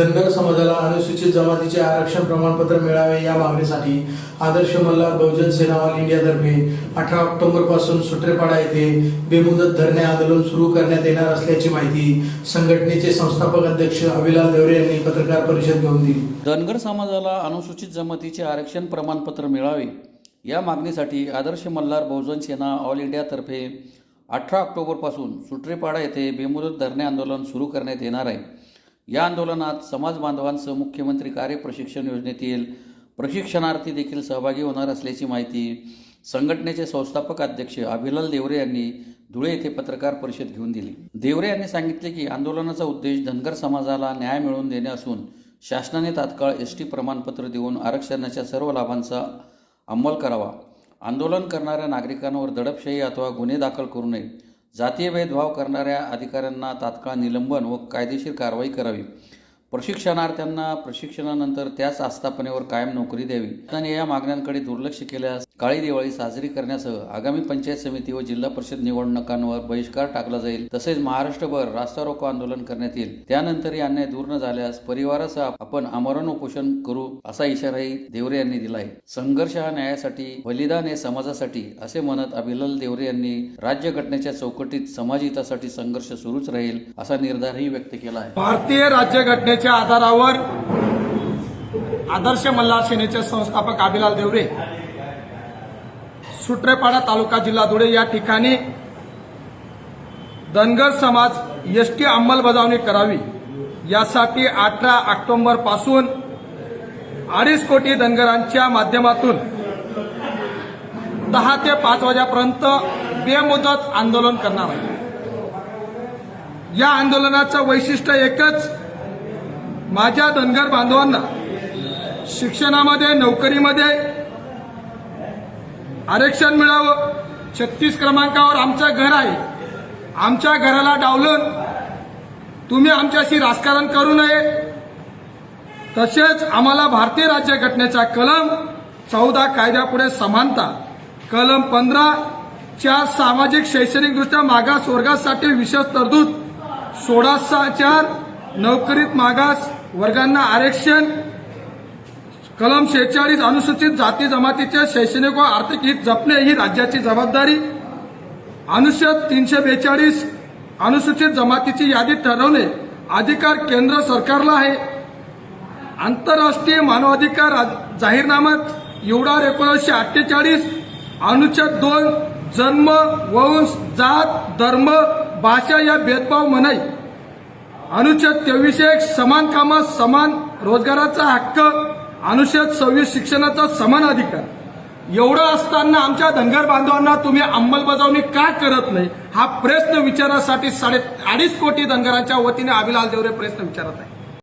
धनगर समाजाला अनुसूचित जमातीचे आरक्षण प्रमाणपत्र मिळावे या मागणीसाठी आदर्श मल्हार बहुजन सेना ऑल इंडियातर्फे अठरा ऑक्टोबरपासून सुट्रेपाडा येथे बेमुदत धरणे आंदोलन सुरू करण्यात येणार असल्याची माहिती संघटनेचे संस्थापक अध्यक्ष अभिलाल देवरे यांनी पत्रकार परिषद घेऊन दिली. धनगर समाजाला अनुसूचित जमातीचे आरक्षण प्रमाणपत्र मिळावे या मागणीसाठी आदर्श मल्हार बहुजन सेना ऑल इंडियातर्फे अठरा ऑक्टोबरपासून सुट्रेपाडा येथे बेमुदत धरणे आंदोलन सुरू करण्यात येणार आहे. या आंदोलनात समाज बांधवांसह मुख्यमंत्री कार्य प्रशिक्षण योजनेतील प्रशिक्षणार्थी देखील सहभागी होणार असल्याची माहिती संघटनेचे संस्थापक अध्यक्ष अभिलाल देवरे यांनी धुळे येथे पत्रकार परिषद घेऊन दिली. देवरे यांनी सांगितले की आंदोलनाचा उद्देश धनगर समाजाला न्याय मिळवून देणे असून शासनाने तात्काळ एस टी प्रमाणपत्र देऊन आरक्षणाच्या सर्व लाभांचा अंमल करावा. आंदोलन करणाऱ्या नागरिकांवर दडपशाही अथवा गुन्हे दाखल करू नये. जातीय भेदभाव करणाऱ्या अधिकाऱ्यांना तात्काळ निलंबन व कायदेशीर कारवाई करावी. प्रशिक्षणार्थ्यांना प्रशिक्षणानंतर त्याच आस्थापनेवर कायम नोकरी द्यावी. आणि या मागण्यांकडे दुर्लक्ष केल्यास काळी दिवाळी साजरी करण्यासह आगामी पंचायत समिती व जिल्हा परिषद निवडणुकांवर बहिष्कार टाकला जाईल तसेच महाराष्ट्रभर रास्ता रोको आंदोलन करण्यात येईल. त्यानंतरही अन्याय दूर न झाल्यास परिवारासह आपण आमरण उपोषण करू असा इशाराही देवरे यांनी दिला आहे संघर्ष हा न्यायासाठी बलिदान हे समाजासाठी असे म्हणत अभिलाल देवरे यांनी राज्यघटनेच्या चौकटीत समाजहितासाठी संघर्ष सुरूच राहील असा निर्धारही व्यक्त केला आहे. भारतीय राज्यघटनेच्या आधारावर आदर्श मल्हार सेनेचे संस्थापक अभिलाल देवरे सुट्रेपाडा तालुका जिल्हा धुळे या ठिकाणी धनगर समाज एस टी अंमलबजावणी करावी. यासाठी अठरा ऑक्टोबरपासून अडीच कोटी धनगरांच्या माध्यमातून दहा ते पाच वाजेपर्यंत बेमुदत आंदोलन करणार आहे. या आंदोलनाचं वैशिष्ट्य एकच माझ्या धनगर बांधवांना शिक्षणामध्ये नोकरीमध्ये आरक्षण मिळावं. छत्तीस क्रमांकावर आमचं घर आहे. आमच्या घराला डावलून तुम्ही आमच्याशी राजकारण करू नये. तसेच आम्हाला भारतीय राज्यघटनेचा कलम चौदा कायद्यापुढे समानता कलम पंधरा चार सामाजिक शैक्षणिकदृष्ट्या मागास वर्गासाठी विशेष तरतूद सोळा सहा चार नोकरीत मागास वर्गांना आरक्षण कलम शेहेचाळीस अनुसूचित जाती जमातीचे शैक्षणिक व आर्थिक हित जपणे ही राज्याची जबाबदारी. अनुच्छेद तीनशे बेचाळीस अनुसूचित जमातीची यादी ठरवणे अधिकार केंद्र सरकारला आहे. आंतरराष्ट्रीय मानवाधिकार जाहीरनामा जाहीरनाम्यात एकोणीसशे अठ्ठेचाळीस अनुच्छेद दोन जन्म वंश जात धर्म भाषा या भेदभाव मनाई. अनुच्छेद तेवीस एक समान कामात समान रोजगाराचा हक्क अनुच्छेद सव्वीस शिक्षणाचा समान अधिकार. एवढं असताना आमच्या धनगर बांधवांना तुम्ही अंमलबजावणी का करत नाही? हा प्रश्न विचारासाठी साडे अडीच कोटी धनगरांच्या वतीने अभिलाल देवरे प्रश्न विचारत आहे